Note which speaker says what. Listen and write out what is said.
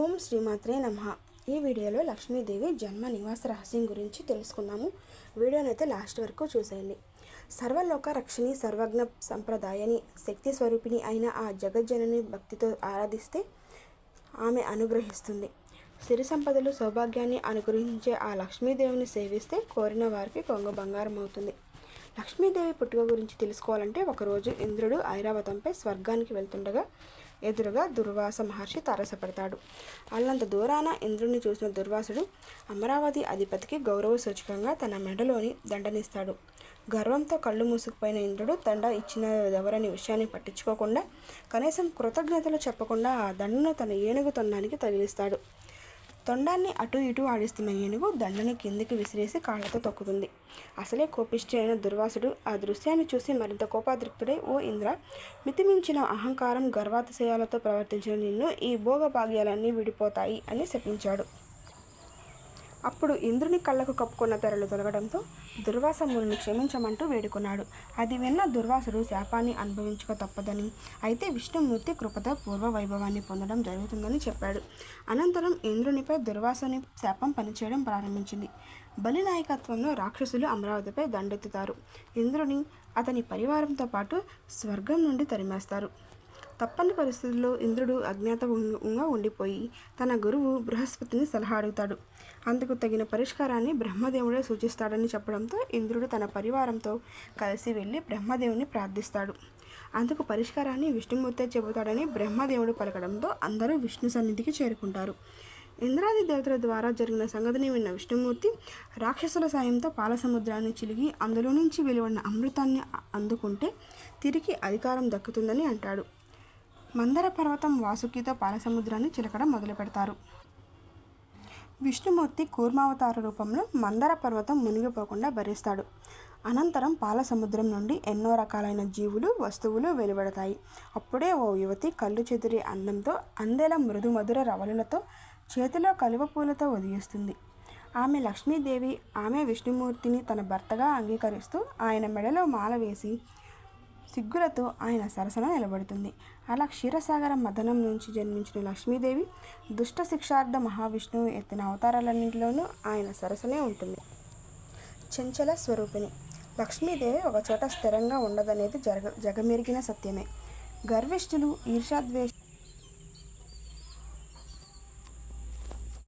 Speaker 1: ఓం శ్రీమాత్రే నమ. ఈ వీడియోలో లక్ష్మీదేవి జన్మ నివాస రహస్యం గురించి తెలుసుకుందాము. వీడియోనైతే లాస్ట్ వరకు చూసేయండి. సర్వలోక రక్షణి సర్వజ్ఞ సంప్రదాయని శక్తి స్వరూపిణి అయిన ఆ జగజ్జనని భక్తితో ఆరాధిస్తే ఆమె అనుగ్రహిస్తుంది. సిరి సంపదలు సౌభాగ్యాన్ని అనుగ్రహించే ఆ లక్ష్మీదేవిని సేవిస్తే కోరిన వారికి కొంగ బంగారం అవుతుంది. లక్ష్మీదేవి పుట్టుక గురించి తెలుసుకోవాలంటే ఒకరోజు ఇంద్రుడు ఐరావతంపై స్వర్గానికి వెళ్తుండగా ఎదురుగా దుర్వాస మహర్షి తారసపడతాడు. అల్లంత దూరాన ఇంద్రుణ్ణి చూసిన దుర్వాసుడు అమరావతి అధిపతికి గౌరవ సూచకంగా తన మెడలోని దండనిస్తాడు. గర్వంతో కళ్ళు మూసుకుపోయిన ఇంద్రుడు దండ ఇచ్చిన ఎవరని విషయాన్ని పట్టించుకోకుండా కనీసం కృతజ్ఞతలు చెప్పకుండా ఆ దండను తన ఏనుగు తొండానికి తగిలిస్తాడు. తొండాన్ని అటు ఇటు ఆడిస్తున్న ఏనుగు దండను కిందికి విసిరేసి కాళ్ళతో తొక్కుతుంది. అసలే కోపిష్టి అయిన దుర్వాసుడు ఆ దృశ్యాన్ని చూసి మరింత కోపాదృక్తుడై ఓ ఇంద్ర మితిమించిన అహంకారం గర్వాతిశయాలతో ప్రవర్తించిన నిన్ను ఈ భోగభాగ్యాలన్నీ విడిపోతాయి అని శపించాడు. అప్పుడు ఇంద్రుని కళ్ళకు కప్పుకున్న తెరలు తొలగడంతో దుర్వాస మునిని క్షమించమంటూ వేడుకున్నాడు. అది విన్న దుర్వాసుడు శాపాన్ని అనుభవించక తప్పదని అయితే విష్ణుమూర్తి కృపతో పూర్వ వైభవాన్ని పొందడం జరుగుతుందని చెప్పాడు. అనంతరం ఇంద్రునిపై దుర్వాసుని శాపం పనిచేయడం ప్రారంభించింది. బలి నాయకత్వంలో రాక్షసులు అమరావతిపై దండెత్తుతారు. ఇంద్రుని అతని పరివారంతో పాటు స్వర్గం నుండి తరిమేస్తారు. తప్పని పరిస్థితుల్లో ఇంద్రుడు అజ్ఞాతంగా ఉండిపోయి తన గురువు బృహస్పతిని సలహా అడుగుతాడు అందుకు తగిన పరిష్కారాన్ని బ్రహ్మదేవుడే సూచిస్తాడని చెప్పడంతో ఇంద్రుడు తన పరివారంతో కలిసి వెళ్ళి బ్రహ్మదేవుని ప్రార్థిస్తాడు. అందుకు పరిష్కారాన్ని విష్ణుమూర్తే చెబుతాడని బ్రహ్మదేవుడు పలకడంతో అందరూ విష్ణు సన్నిధికి చేరుకుంటారు. ఇంద్రాది దేవతల ద్వారా జరిగిన సంగతిని విన్న విష్ణుమూర్తి రాక్షసుల సాయంతో పాలసముద్రాన్ని చిలిగి అందులో నుంచి వెలువడిన అమృతాన్ని అందుకుంటే తిరిగి అధికారం దక్కుతుందని అంటాడు. మందర పర్వతం వాసుకితో పాలసముద్రాన్ని చిలకడం మొదలు పెడతారు విష్ణుమూర్తి కూర్మావతార రూపంలో మందర పర్వతం మునిగిపోకుండా భరిస్తాడు. అనంతరం పాల సముద్రం నుండి ఎన్నో రకాలైన జీవులు వస్తువులు వెలువడతాయి. అప్పుడే ఓ యువతి కళ్ళు చెదిరి అందంతో అందెల మృదు మధుర రవలులతో చేతిలో కలువ పూలతో ఉదయిస్తుంది. ఆమె లక్ష్మీదేవి ఆమె విష్ణుమూర్తిని తన భర్తగా అంగీకరిస్తూ ఆయన మెడలో మాల వేసి సిగ్గులతో ఆయన సరసన నిలబడుతుంది. అలా క్షీరసాగర మదనం నుంచి జన్మించిన లక్ష్మీదేవి దుష్ట శిక్షార్థ మహావిష్ణువు ఎత్తిన అవతారాలన్నింటిలోనూ ఆయన సరసనే ఉంటుంది. చంచల స్వరూపిణి. లక్ష్మీదేవి ఒకచోట స్థిరంగా ఉండదనేది జగ జగమెరిగిన సత్యమే. గర్విష్ఠులు ఈర్షాద్వేష